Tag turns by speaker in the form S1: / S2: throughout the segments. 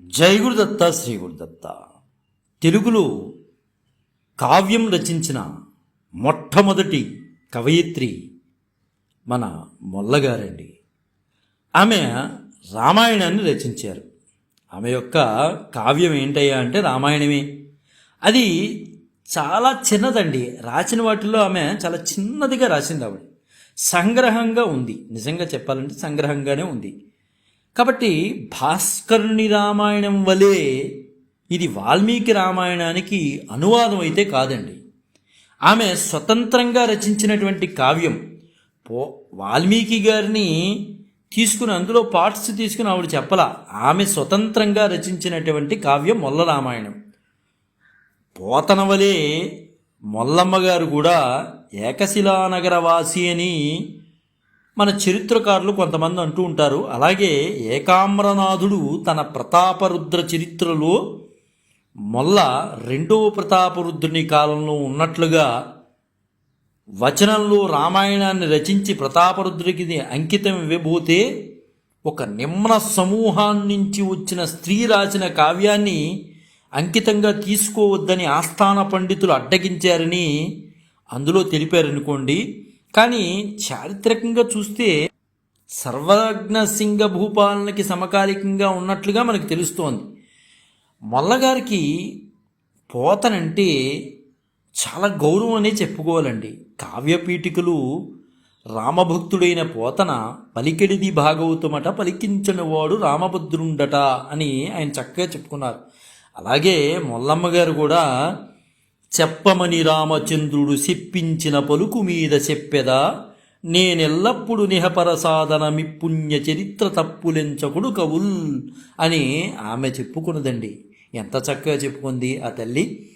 S1: జై గురుదత్త శ్రీ గురుదత్త. తెలుగులో కావ్యం రచించిన మొట్టమొదటి కవయిత్రి మన మొల్లగారండి. ఆమె రామాయణాన్ని రచించారు. ఆమె యొక్క కావ్యం ఏంటయ్యా అంటే రామాయణమే. అది చాలా చిన్నదండి. రాసిన వాటిల్లో ఆమె చాలా చిన్నదిగా రాసింది ఆవిడ. సంగ్రహంగా ఉంది. నిజంగా చెప్పాలంటే సంగ్రహంగానే ఉంది. కాబట్టి భాస్కరుని రామాయణం వలె ఇది వాల్మీకి రామాయణానికి అనువాదం అయితే కాదండి. ఆమె స్వతంత్రంగా రచించినటువంటి కావ్యం పో వాల్మీకి గారిని తీసుకుని అందులో పార్ట్స్ తీసుకుని ఆవిడ చెప్పలా ఆమె స్వతంత్రంగా రచించినటువంటి కావ్యం మొల్ల రామాయణం. పోతన వలె మొల్లమ్మ గారు కూడా ఏకశిలానగరవాసి అని మన చరిత్రకారులు కొంతమంది అంటూ ఉంటారు అలాగే ఏకామ్రనాథుడు తన ప్రతాపరుద్ర చరిత్రలో మొల్ల రెండవ ప్రతాపరుద్రుని కాలంలో ఉన్నట్లుగా వచనంలో రామాయణాన్ని రచించి ప్రతాపరుద్రుడికి అంకితం ఇవ్వబోతే ఒక నిమ్న సమూహాన్నించి వచ్చిన స్త్రీ రాసిన కావ్యాన్ని అంకితంగా తీసుకోవద్దని ఆస్థాన పండితులు అడ్డగించారని అందులో తెలిపారనుకోండి. కానీ చారిత్రకంగా చూస్తే సర్వజ్ఞ సింగ భూపాలనకి సమకాలికంగా ఉన్నట్లుగా మనకు తెలుస్తోంది. మొల్లగారికి పోతనంటే చాలా గౌరవం అనే చెప్పుకోవాలండి. కావ్యపీఠికలు రామభక్తుడైన పోతన పలికెడిది భాగవతమట పలికించనివాడు రామభద్రుండట అని ఆయన చక్కగా చెప్పుకున్నారు. అలాగే మొల్లమ్మ గారు కూడా చెప్పమని రామచంద్రుడు చెప్పించిన పలుకు మీద చెప్పెదా? నేనెల్లప్పుడు నిహపరసాధనమి పుణ్య చరిత్ర తప్పులెంచకుడు కవుల్ అని ఆమె చెప్పుకున్నదండి. ఎంత చక్కగా చెప్పుకుంది ఆ తల్లి.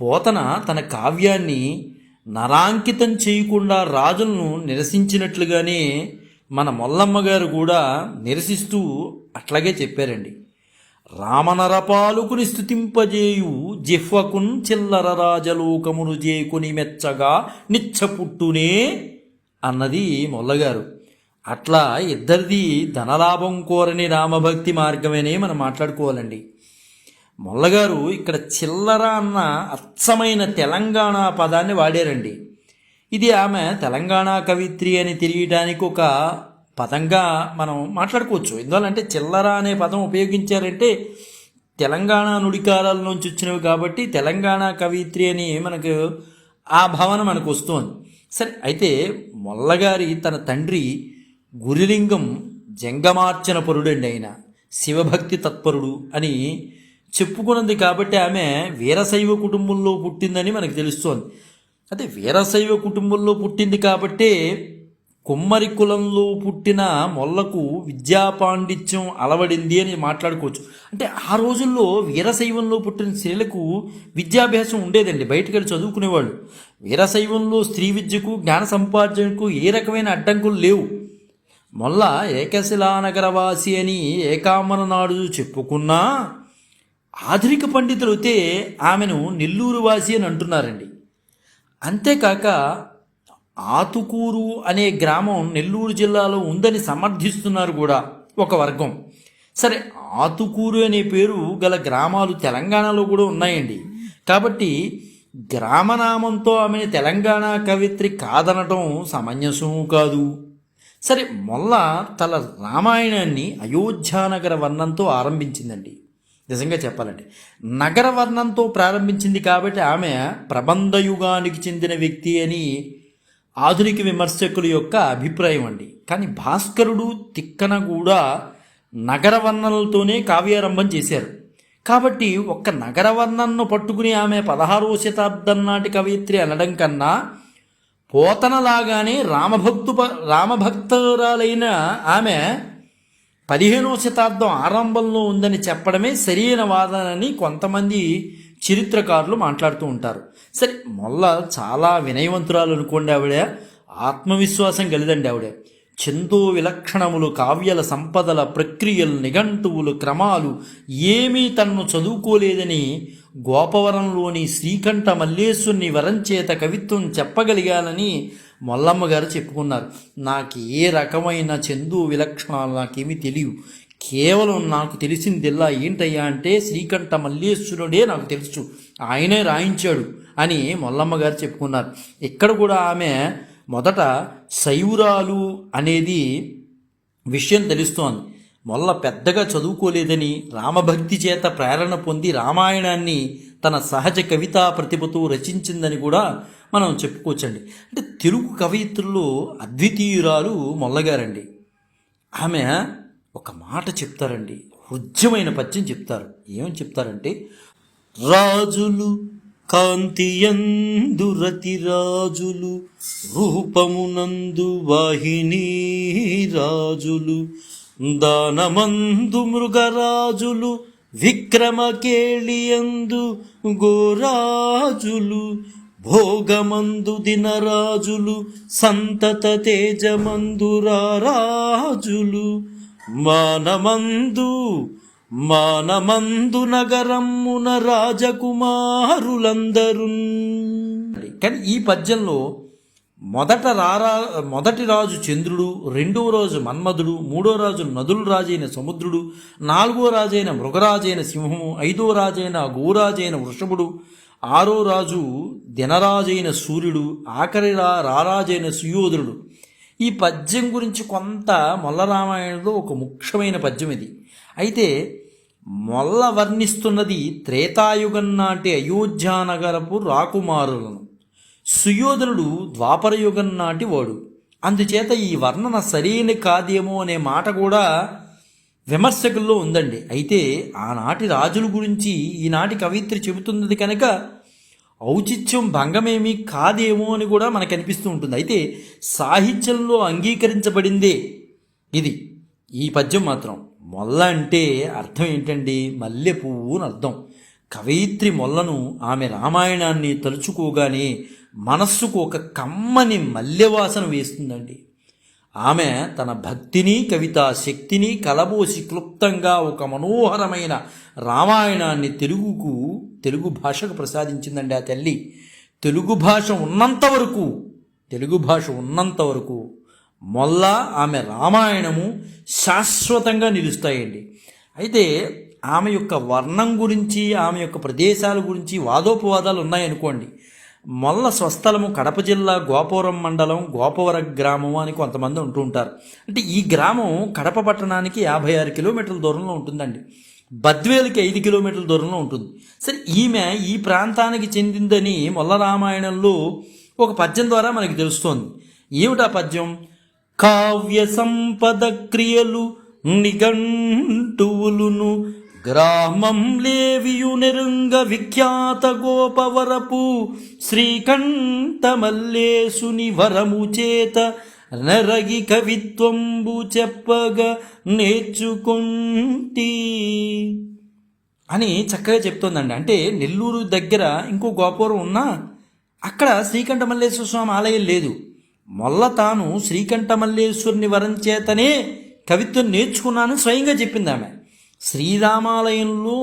S1: పోతన తన కావ్యాన్ని నరాంకితం చేయకుండా రాజులను నిరసించినట్లుగానే మన మొల్లమ్మ గారు కూడా నిరసిస్తూ అట్లాగే చెప్పారండి. రామనరపాలుకుని స్థుతింపజేయు జిహ్వకున్ చిల్లర రాజలోకమును జేకుని మెచ్చగా నిచ్చపుట్టునే అన్నది మొల్లగారు. అట్లా ఇద్దరిది ధనలాభం కోరని రామభక్తి మార్గమేనే మనం మాట్లాడుకోవాలండి. మొల్లగారు ఇక్కడ చిల్లర అన్న అచ్చమైన తెలంగాణ పదాన్ని వాడారండి. ఇది ఆమె తెలంగాణ కవిత్రి అని తెలియడానికి ఒక పదంగా మనం మాట్లాడుకోవచ్చు. ఎందువల్లంటే చిల్లర అనే పదం ఉపయోగించారంటే తెలంగాణ నుడికారాల నుంచి వచ్చినవి కాబట్టి తెలంగాణ కవిత్రి అని మనకు ఆ భావన మనకు వస్తుంది. సరే అయితే మొల్లగారి తన తండ్రి గురిలింగం జంగమార్చన పరుడండి ఆయన. శివభక్తి తత్పరుడు అని చెప్పుకున్నది కాబట్టి ఆమె వీరశైవ కుటుంబంలో పుట్టిందని మనకు తెలుస్తోంది. అదే వీరశైవ కుటుంబంలో పుట్టింది కాబట్టే కుమ్మరి కులంలో పుట్టిన మొల్లకు విద్యా పాండిత్యం అలవడింది అని మాట్లాడుకోవచ్చు. అంటే ఆ రోజుల్లో వీరశైవంలో పుట్టిన స్త్రీలకు విద్యాభ్యాసం ఉండేదండి. బయటకు వెళ్ళి చదువుకునేవాళ్ళు. వీరశైవంలో స్త్రీ విద్యకు జ్ఞాన సంపార్జనకు ఏ రకమైన అడ్డంకులు లేవు. మొల్ల ఏకశిలానగరవాసి అని ఏకామర నాడు చెప్పుకున్నా ఆధునిక పండితులు అయితే ఆమెను నెల్లూరు వాసి అని అంటున్నారండి. అంతేకాక ఆతుకూరు అనే గ్రామం నెల్లూరు జిల్లాలో ఉందని సమర్థిస్తున్నారు కూడా ఒక వర్గం. సరే ఆతుకూరు అనే పేరు గల గ్రామాలు తెలంగాణలో కూడా ఉన్నాయండి. కాబట్టి గ్రామనామంతో ఆమె తెలంగాణ కవిత్రి కాదనటం సమంజసం కాదు. సరే మొల్ల తన రామాయణాన్ని అయోధ్యానగర వర్ణంతో ఆరంభించిందండి. నిజంగా చెప్పాలంటే నగర వర్ణంతో ప్రారంభించింది కాబట్టి ఆమె ప్రబంధయుగానికి చెందిన వ్యక్తి అని ఆధునిక విమర్శకుల యొక్క అభిప్రాయం అండి. కానీ భాస్కరుడు తిక్కన కూడా నగర వర్ణనలతోనే కావ్యారంభం చేశారు. కాబట్టి ఒక్క నగరవర్ణనను పట్టుకుని ఆమె పదహారవ శతాబ్దం నాటి కవయిత్రి అనడం కన్నా పోతనలాగానే రామభక్తు రామభక్తురాలైన ఆమె పదిహేనవ శతాబ్దం ఆరంభంలో ఉందని చెప్పడమే సరైన వాదనని కొంతమంది చరిత్రకారులు మాట్లాడుతూ ఉంటారు. సరే మొల్ల చాలా వినయవంతురాలు అనుకోండి ఆవిడ. ఆత్మవిశ్వాసం కలిదండి ఆవిడ. చందో విలక్షణములు కావ్యల సంపదల ప్రక్రియలు నిఘంటువులు క్రమాలు ఏమీ తన్ను చదువుకోలేదని గోపవరంలోని శ్రీకంఠ మల్లేశ్వరుని వరంచేత కవిత్వం చెప్పగలిగానని మొల్లమ్మ గారు చెప్పుకున్నారు. నాకు ఏ రకమైన చందు విలక్షణాలు నాకేమీ తెలియవు. కేవలం నాకు తెలిసిందిల్లా ఏంటయ్యా అంటే శ్రీకంఠ మల్లేశ్వరుడే నాకు తెలుసు. ఆయనే రాయించాడు అని మొల్లమ్మ గారు చెప్పుకున్నారు. ఇక్కడ కూడా ఆమె మొదట శైవురాలు అనేది విషయం తెలుస్తోంది. మొల్ల పెద్దగా చదువుకోలేదని రామభక్తి చేత ప్రేరణ పొంది రామాయణాన్ని తన సహజ కవితా ప్రతిభతో రచించిందని కూడా మనం చెప్పుకోవచ్చండి. అంటే తెలుగు కవయిత్రులు అద్వితీయురాలు మొల్లగారండి. ఆమె ఒక మాట చెప్తారండి. హృద్యమైన పద్యం చెప్తారు. ఏమని చెప్తారంటే రాజులు కాంతియందు రతి రాజులు రూపమునందు వాహిని రాజులు దానమందు మృగరాజులు విక్రమకేళియందు గోరాజులు భోగమందు దినరాజులు సంతత తేజమందు రాజులు మానమందు మానమందు నగరమ్మున రాజకుమారులందరూ కానీ ఈ పద్యంలో మొదట రారా మొదటి రాజు చంద్రుడు రెండవ రోజు మన్మధుడు మూడో రాజు నదుల రాజైన సముద్రుడు నాలుగో రాజైన మృగరాజైన సింహము ఐదో రాజైన గోరాజైన వృషభుడు ఆరో రాజు దినరాజైన సూర్యుడు ఆఖరి రా రారాజైన సుయోధుడు. ఈ పద్యం గురించి కొంత మొల్లరామాయణంలో ఒక ముఖ్యమైన పద్యం ఇది. అయితే మొల్ల వర్ణిస్తున్నది త్రేతాయుగం నాటి అయోధ్యానగరపు రాకుమారులను. సుయోధనుడు ద్వాపరయుగం నాటి వాడు. అందుచేత ఈ వర్ణన సరైన కాదేమో అనే మాట కూడా విమర్శకుల్లో ఉందండి. అయితే ఆనాటి రాజుల గురించి ఈనాటి కవిత్రి చెబుతున్నది కనుక ఔచిత్యం భంగమేమీ కాదేమో అని కూడా మనకు అనిపిస్తూ ఉంటుంది. అయితే సాహిత్యంలో అంగీకరించబడిందే ఇది. ఈ పద్యం మాత్రం మొల్ల అంటే అర్థం ఏంటండి? మల్లె పువ్వు అని అర్థం. కవయిత్రి మొల్లను ఆమె రామాయణాన్ని తలుచుకోగానే మనస్సుకు ఒక కమ్మని మల్లెవాసన వేస్తుందండి. ఆమె తన భక్తిని కవితా శక్తిని కలబోసి క్లుప్తంగా ఒక మనోహరమైన రామాయణాన్ని తెలుగుకు తెలుగు భాషకు ప్రసాదించిందండి ఆ తల్లి. తెలుగు భాష ఉన్నంత వరకు తెలుగు భాష ఉన్నంత వరకు మొల్ల ఆమె రామాయణము శాశ్వతంగా నిలుస్తాయండి. అయితే ఆమె యొక్క వర్ణం గురించి ఆమె యొక్క ప్రదేశాల గురించి వాదోపవాదాలు ఉన్నాయనుకోండి. మొల్ల స్వస్థలము కడప జిల్లా గోపవరం మండలం గోపవర గ్రామం అని కొంతమంది ఉంటూ ఉంటారు. అంటే ఈ గ్రామం కడప పట్టణానికి యాభై ఆరు కిలోమీటర్ల దూరంలో ఉంటుందండి. బద్వేలుకి ఐదు కిలోమీటర్ల దూరంలో ఉంటుంది. సరే ఈమె ఈ ప్రాంతానికి చెందిందని మొల్ల రామాయణంలో ఒక పద్యం ద్వారా మనకి తెలుస్తోంది. ఏమిటా పద్యం? కావ్య సంపద క్రియలు నిఘంటువులును గ్రామం లేవియు నెరుంగ విఖ్యాత గోపవరపు శ్రీకంఠమల్లేశుని వరము చేత నరగి కవిత్వంబు చెప్పగా నేర్చుకుంటి. అని చక్కగా చెప్తోందండి. అంటే నెల్లూరు దగ్గర ఇంకో గోపురం ఉన్నా అక్కడ శ్రీకంఠమల్లేశ్వర స్వామి ఆలయం లేదు. మొల్ల తాను శ్రీకంఠమల్లేశ్వరుని వరం చేతనే కవిత్వం నేర్చుకున్నాను స్వయంగా చెప్పింది ఆమె. శ్రీరామాలయంలో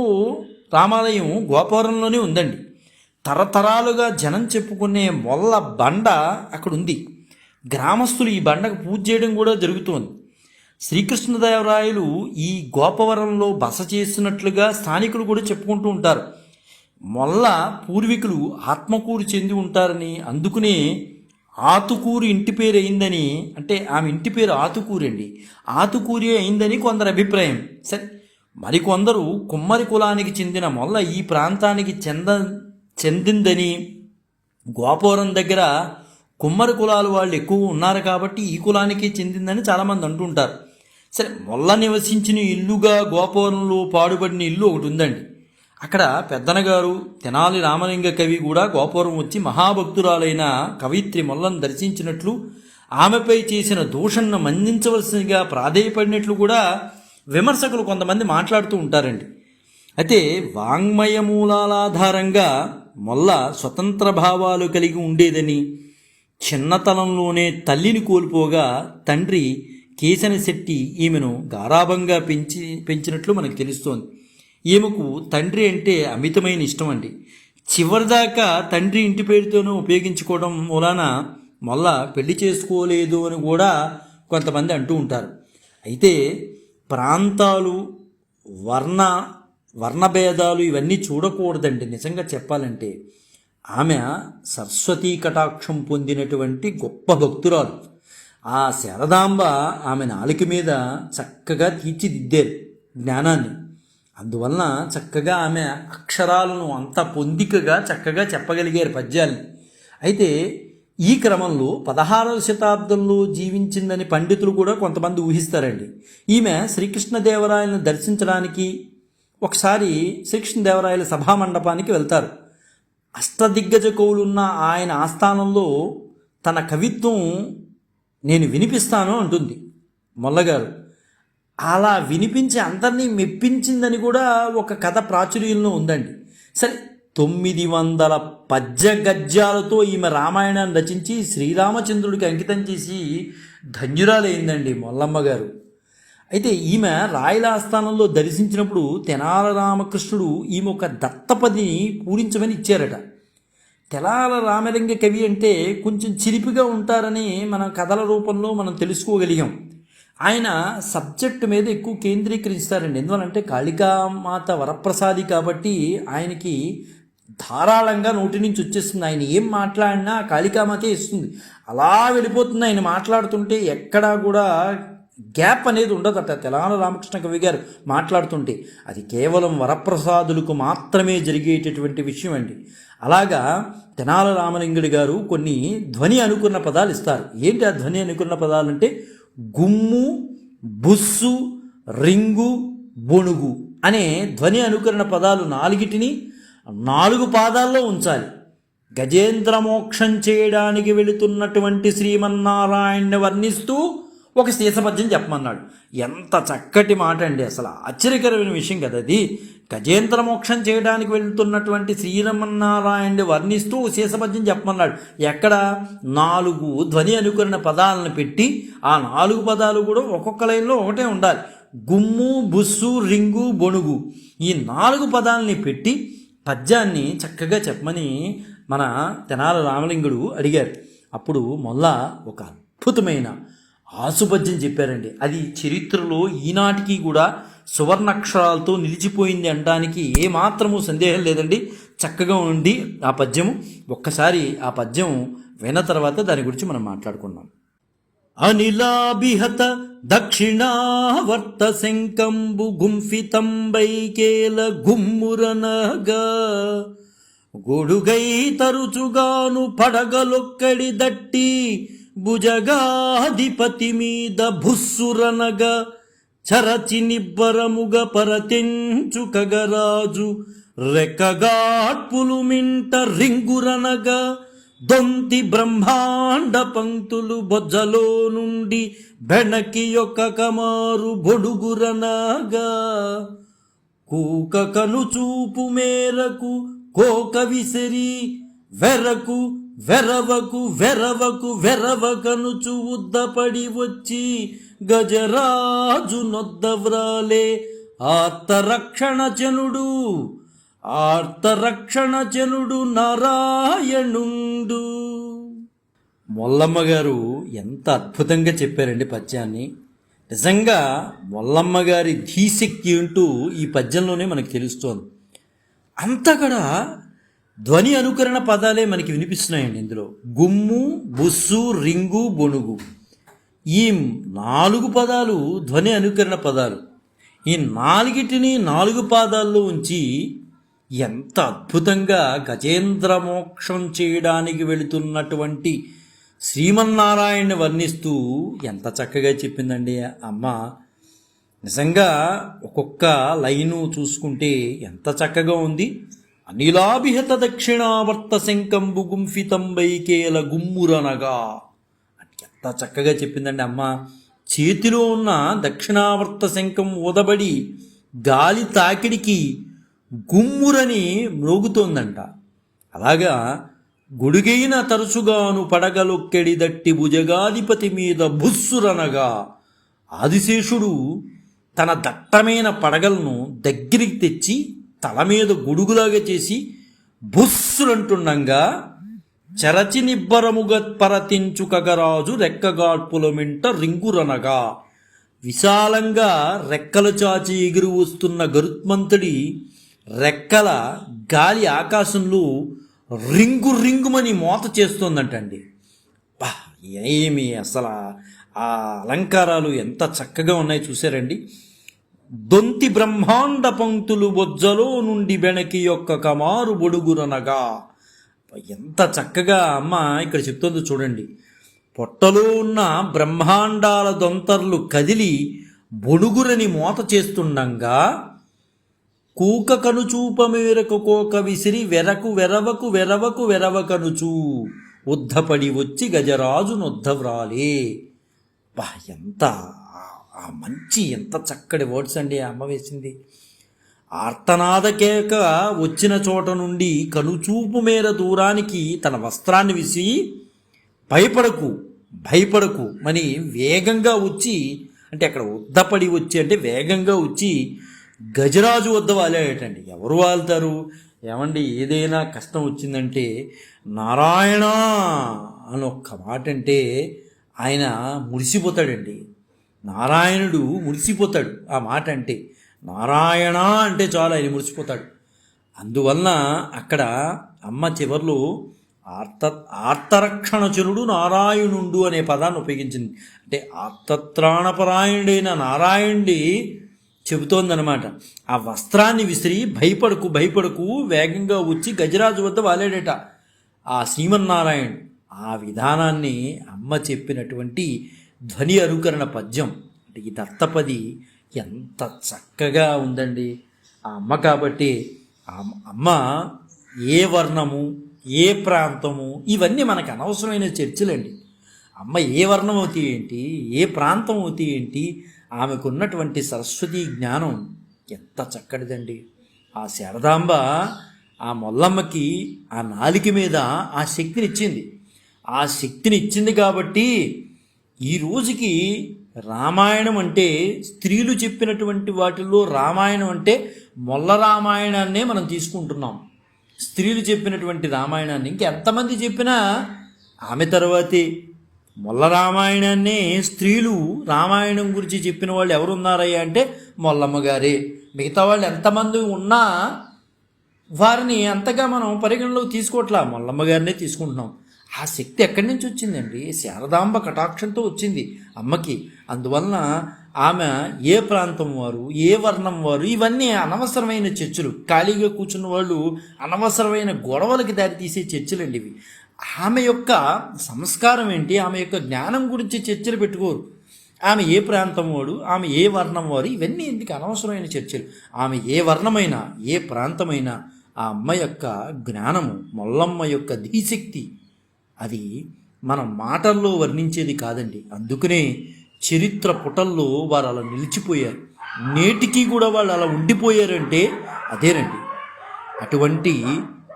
S1: రామాలయం గోపురంలోనే ఉందండి. తరతరాలుగా జనం చెప్పుకునే మొల్ల బండ అక్కడ ఉంది గ్రామస్తులు ఈ బండకు పూజ చేయడం కూడా జరుగుతోంది. శ్రీకృష్ణదేవరాయలు ఈ గోపవరంలో బస చేస్తున్నట్లుగా స్థానికులు కూడా చెప్పుకుంటూ ఉంటారు. మొల్ల పూర్వీకులు ఆత్మకూరు చెంది ఉంటారని అందుకునే ఆతుకూరు ఇంటి పేరు అయిందని అంటే ఆమె ఇంటి పేరు ఆతుకూరండి. అండి ఆతుకూరి అయిందని కొందరు అభిప్రాయం. సరే మరికొందరు కుమ్మరి కులానికి చెందిన మొల్ల ఈ ప్రాంతానికి చెంద చెందిందని గోపురం దగ్గర కుమ్మరి కులాలు వాళ్ళు ఎక్కువ ఉన్నారు కాబట్టి ఈ కులానికి చెందిందని చాలామంది అంటుంటారు. సరే మొల్ల నివసించిన ఇల్లుగా గోపురంలో పాడుబడిన ఇల్లు ఒకటి ఉందండి. అక్కడ పెద్దనగారు తెనాలి రామలింగ కవి కూడా గోపురం వచ్చి మహాభక్తురాలైన కవిత్రి మొల్లను దర్శించినట్లు ఆమెపై చేసిన దూషణను మన్నించవలసిందిగా ప్రాధేయపడినట్లు కూడా విమర్శకులు కొంతమంది మాట్లాడుతూ ఉంటారండి. అయితే వాంగ్మయ మూలాల ఆధారంగా మొల్ల స్వతంత్ర భావాలు కలిగి ఉండేదని చిన్నతనంలోనే తల్లిని కోల్పోగా తండ్రి కేశని శెట్టి ఈమెను గారాభంగా పెంచి పెంచినట్లు మనకు తెలుస్తోంది. ఈమెకు తండ్రి అంటే అమితమైన ఇష్టం అండి. చివరిదాకా తండ్రి ఇంటి పేరుతోనూ ఉపయోగించుకోవడం మూలాన మొల్ల పెళ్ళి చేసుకోలేదు అని కూడా కొంతమంది అంటూ ఉంటారు. అయితే ప్రాంతాలు వర్ణ వర్ణభేదాలు ఇవన్నీ చూడకూడదండి. నిజంగా చెప్పాలంటే ఆమె సరస్వతీ కటాక్షం పొందినటువంటి గొప్ప భక్తురాలు. ఆ శారదాంబ ఆమె నాలుక మీద చక్కగా తీర్చిదిద్దారు జ్ఞానాన్ని. అందువలన చక్కగా ఆమె అక్షరాలను అంత పొందికగా చక్కగా చెప్పగలిగారు పద్యాల్ని. అయితే ఈ క్రమంలో పదహారవ శతాబ్దంలో జీవించిందని పండితులు కూడా కొంతమంది ఊహిస్తారండి. ఈమె శ్రీకృష్ణదేవరాయలను దర్శించడానికి ఒకసారి శ్రీకృష్ణదేవరాయల సభామండపానికి వెళ్తారు. అష్టదిగ్గజ కవులున్న ఆయన ఆస్థానంలో తన కవిత్వం నేను వినిపిస్తాను అంటుంది మొల్లగారు. అలా వినిపించి అందరినీ మెప్పించిందని కూడా ఒక కథ ప్రాచుర్యంలో ఉందండి. సరే తొమ్మిది వందల పద్య గద్యాలతో ఈమె రామాయణాన్ని రచించి శ్రీరామచంద్రుడికి అంకితం చేసి ధన్యురాలైందండి మొల్లమ్మ గారు. అయితే ఈమె రాయల ఆస్థానంలో దర్శించినప్పుడు తెనాల రామకృష్ణుడు ఈమె ఒక దత్తపదిని పూరించమని ఇచ్చారట. తెలాల రామలింగ కవి అంటే కొంచెం చిలిపిగా ఉంటారని మనం కథల రూపంలో మనం తెలుసుకోగలిగాం. ఆయన సబ్జెక్ట్ మీద ఎక్కువ కేంద్రీకరిస్తారండి. ఎందువలంటే కాళికామాత వరప్రసాది కాబట్టి ఆయనకి ధారాళంగా నోటి నుంచి వచ్చేస్తుంది. ఆయన ఏం మాట్లాడినా కాళికామాతే ఇస్తుంది. అలా వెళ్ళిపోతుంది ఆయన మాట్లాడుతుంటే ఎక్కడా కూడా గ్యాప్ అనేది ఉండదట తెలంగాణ రామకృష్ణ కవి గారు మాట్లాడుతుంటే అది కేవలం వరప్రసాదులకు మాత్రమే జరిగేటటువంటి విషయం అండి. అలాగా తెనాల రామలింగుడి గారు కొన్ని ధ్వని అనుకున్న పదాలు ఇస్తారు. ఏంటి ఆ ధ్వని అనుకున్న పదాలు అంటే గుమ్ము బుస్సు రింగు బొణుగు అనే ధ్వని అనుకరణ పదాలు నాలుగిటిని నాలుగు పాదాల్లో ఉంచాలి. గజేంద్ర మోక్షం చేయడానికి వెళుతున్నటువంటి శ్రీమన్నారాయణ్ణి వర్ణిస్తూ ఒక శీసపద్యం చెప్పమన్నాడు. ఎంత చక్కటి మాట అండి అసలు. ఆశ్చర్యకరమైన విషయం కదా అది. గజేంద్ర మోక్షం చేయడానికి వెళ్తున్నటువంటి శ్రీరమన్నారాయణ్ణి వర్ణిస్తూ శీసపద్యం చెప్పమన్నాడు. ఎక్కడ? నాలుగు ధ్వని అనుకరణ పదాలను పెట్టి ఆ నాలుగు పదాలు కూడా ఒక్కొక్క లైన్లో ఒకటే ఉండాలి. గుమ్ము బుస్సు రింగు బొణుగు. ఈ నాలుగు పదాలని పెట్టి పద్యాన్ని చక్కగా చెప్పమని మన తెనాల రామలింగుడు అడిగారు. అప్పుడు మొల్ల ఒక అద్భుతమైన ఆసుపద్యం చెప్పారండి. అది చరిత్రలో ఈనాటికి కూడా సువర్ణాక్షరాలతో నిలిచిపోయింది అనడానికి ఏమాత్రము సందేహం లేదండి. చక్కగా ఉండి ఆ పద్యము ఒక్కసారి ఆ పద్యం విన్న తర్వాత దాని గురించి మనం మాట్లాడుకున్నాం అనిలాభిహత దక్షిణావర్త శంకంబు గుంఫితంబైకేల గుమ్మురనగా. గొడుగై తరుచుగాను పడగలొక్కడి దట్టి భుజగాధిపతి మీద భుస్సురనగ. చరచి నిబ్బరముగ పరతెంచుకగరాజు రెక్కగాట్పులు మింట రింగురనగా. దొంతి బ్రహ్మాండ పంక్తులు బొజ్జలో నుండి బెణకి యొక్క కమారు బొడుగురనాగా కూక కను చూపు మేరకు కోక విసిరి వెరకు వెరవకు వెరవకు వెరవకను చూద్దపడి వచ్చి గజరాజు నొద్దవ్రాలే ఆర్తరక్షణ చనుడు ఆర్తరక్షణ జనుడు నారాయణుండు. మొల్లమ్మ గారు ఎంత అద్భుతంగా చెప్పారండి పద్యాన్ని. నిజంగా మొల్లమ్మ గారి ధీశక్తి అంటూ ఈ పద్యంలోనే మనకు తెలుస్తోంది. అంతా కూడా ధ్వని అనుకరణ పదాలే మనకి వినిపిస్తున్నాయండి ఇందులో. గుమ్ము బుస్సు రింగు బొణుగు. ఈ నాలుగు పదాలు ధ్వని అనుకరణ పదాలు. ఈ నాలుగిటిని నాలుగు పాదాల్లో ఉంచి ఎంత అద్భుతంగా గజేంద్ర మోక్షం చేయడానికి వెళుతున్నటువంటి శ్రీమన్నారాయణ వర్ణిస్తూ ఎంత చక్కగా చెప్పిందండి. అమ్మ నిజంగా ఒక్కొక్క లైను చూసుకుంటే ఎంత చక్కగా ఉంది. అనిలాభిహత దక్షిణావర్త శంకంబు గుంఫితంబైకేల గుమ్మురనగా. అని ఎంత చక్కగా చెప్పిందండి అమ్మ. చేతిలో ఉన్న దక్షిణావర్త శంఖం ఊదబడి గాలి తాకిడికి గుమ్మురని మ్రోగుతోందంట. అలాగా గుడిగైన తరచుగాను పడగలొక్కెడి దట్టి భుజగాధిపతి మీద భుస్సురనగా ఆదిశేషుడు తన దట్టమైన పడగలను దగ్గరికి తెచ్చి తల మీద గొడుగులాగా చేసి బుస్సులంటుండగా చరచి నిబ్బరముగ పరతించుకగరాజు రెక్కగాడ్పుల మింట రింగురనగా విశాలంగా రెక్కలు చాచి ఎగురు వస్తున్న గరుత్మంతుడి రెక్కల గాలి ఆకాశంలో రింగు రింగుమని మోత చేస్తోందంటండి. బా ఏమి అసలు ఆ అలంకారాలు ఎంత చక్కగా ఉన్నాయి చూసారండి దొంతి బ్రహ్మాండ పంక్తులు బొజ్జలో నుండి వెనకి యొక్క కమారు బొడుగురనగా ఎంత చక్కగా అమ్మ ఇక్కడ చెప్తుంది చూడండి. పొట్టలో ఉన్న బ్రహ్మాండాల దొంతర్లు కదిలి బొడుగురని మోత చేస్తుండగా కూక కనుచూప మేరకు కోక విసిరి వెరకు వెరవకు వెరవకు వెరవకనుచూ ఉద్ధపడి వచ్చి గజరాజు వ్రాలే బా ఎంత ఆ- మంచి ఎంత చక్కటి వర్డ్స్ అండి అమ్మ వేసింది. ఆర్తనాద కేక వచ్చిన చోట నుండి కనుచూపు మేర దూరానికి తన వస్త్రాన్ని విసి భయపడకు భయపడకు అని వేగంగా వచ్చి అంటే అక్కడ ఉద్దపడి వచ్చి అంటే వేగంగా వచ్చి గజరాజు వద్ద వాలేటండి. ఎవరు వాళ్తారు? ఏమండి ఏదైనా కష్టం వచ్చిందంటే నారాయణ అని ఒక్క మాట అంటే ఆయన మురిసిపోతాడండి. నారాయణుడు మురిసిపోతాడు ఆ మాట అంటే నారాయణ అంటే చాలు ఆయన మురిసిపోతాడు. అందువలన అక్కడ అమ్మ చివర్లో ఆర్త ఆర్తరక్షణచరుడు నారాయణుండు అనే పదాన్ని ఉపయోగించింది. అంటే ఆర్తత్రాణపరాయణుడైన నారాయణుడి చెబుతోందనమాట ఆ వస్త్రాన్ని విసిరి భయపడకు భయపడకు వేగంగా వచ్చి గజరాజు వద్ద వాలేడట. ఆ శ్రీమన్నారాయణ ఆ విధానాన్ని అమ్మ చెప్పినటువంటి ధ్వని అనుకరణ పద్యం అంటే ఈ దత్తపది ఎంత చక్కగా ఉందండి. ఆ అమ్మ కాబట్టి ఆ అమ్మ ఏ వర్ణము ఏ ప్రాంతము ఇవన్నీ మనకు అనవసరమైన చర్చలండి. అమ్మ ఏ వర్ణం అవుతాయి ఏంటి ఏ ప్రాంతం అవుతాయి ఏంటి ఆమెకున్నటువంటి సరస్వతి జ్ఞానం ఎంత చక్కటిదండి. ఆ శారదాంబ ఆ మొల్లమ్మకి ఆ నాలిక మీద ఆ శక్తిని ఇచ్చింది ఆ శక్తిని ఇచ్చింది కాబట్టి ఈ రోజుకి రామాయణం అంటే స్త్రీలు చెప్పినటువంటి వాటిల్లో రామాయణం అంటే మొల్ల రామాయణాన్నే మనం తీసుకుంటున్నాం. స్త్రీలు చెప్పినటువంటి రామాయణాన్ని ఇంకెంతమంది చెప్పినా ఆమె తర్వాతే మొల్ల రామాయణాన్ని స్త్రీలు రామాయణం గురించి చెప్పిన వాళ్ళు ఎవరున్నారయ్యా అంటే మొల్లమ్మ గారే. మిగతా వాళ్ళు ఎంతమంది ఉన్నా వారిని అంతగా మనం పరిగణలోకి తీసుకోవట్లా మొల్లమ్మ గారినే తీసుకుంటున్నాం. ఆ శక్తి ఎక్కడి నుంచి వచ్చిందండి? శారదాంబ కటాక్షంతో వచ్చింది అమ్మకి. అందువలన ఆమె ఏ ప్రాంతం వారు ఏ వర్ణం వారు ఇవన్నీ అనవసరమైన చర్చలు. ఖాళీగా కూర్చున్న వాళ్ళు అనవసరమైన గొడవలకి దారితీసే చర్చలండి ఇవి. ఆమె యొక్క సంస్కారం ఏంటి? ఆమె యొక్క జ్ఞానం గురించి చర్చలు పెట్టుకోరు. ఆమె ఏ ప్రాంతం వాడు? ఆమె ఏ వర్ణం వారు? ఇవన్నీ ఎందుకు అనవసరమైన చర్చలు. ఆమె ఏ వర్ణమైనా ఏ ప్రాంతమైనా ఆ అమ్మ యొక్క జ్ఞానము మొల్లమ్మ యొక్క ధీశక్తి అది మన మాటల్లో వర్ణించేది కాదండి. అందుకనే చరిత్ర పుటల్లో వారు అలా నిలిచిపోయారు. నేటికి కూడా వాళ్ళు అలా ఉండిపోయారంటే అదేనండి. అటువంటి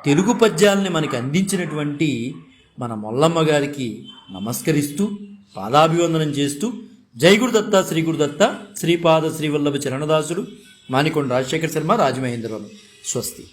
S1: తెలుగు పద్యాలని మనకి అందించినటువంటి మన మొల్లమ్మ గారికి నమస్కరిస్తూ పాదాభివందనం చేస్తూ జై గురుదత్త శ్రీ గురుదత్త శ్రీపాద శ్రీవల్లభ చరణదాసుడు మానికొండ రాజశేఖర శర్మ రాజమహేంద్రరావు స్వస్తి.